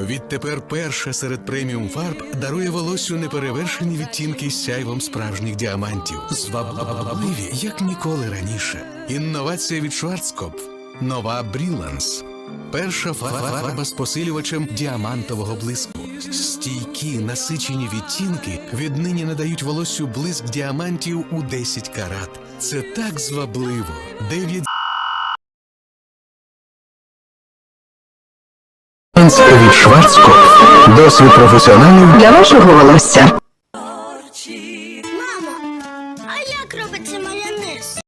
Відтепер перша серед преміум фарб дарує волоссю неперевершені відтінки з сяйвом справжніх діамантів. Звабливі, як ніколи раніше. Інновація від Шварцкопф. Нова Бріланс. Перша фа- фарба з посилювачем діамантового блиску. Стійкі насичені відтінки віднині надають волоссю блиск діамантів у 10 карат. Це так звабливо. 9 Шампанське від Шварцко. Досвід професіоналів для вашого волосся. Мамо, а як робиться майонез?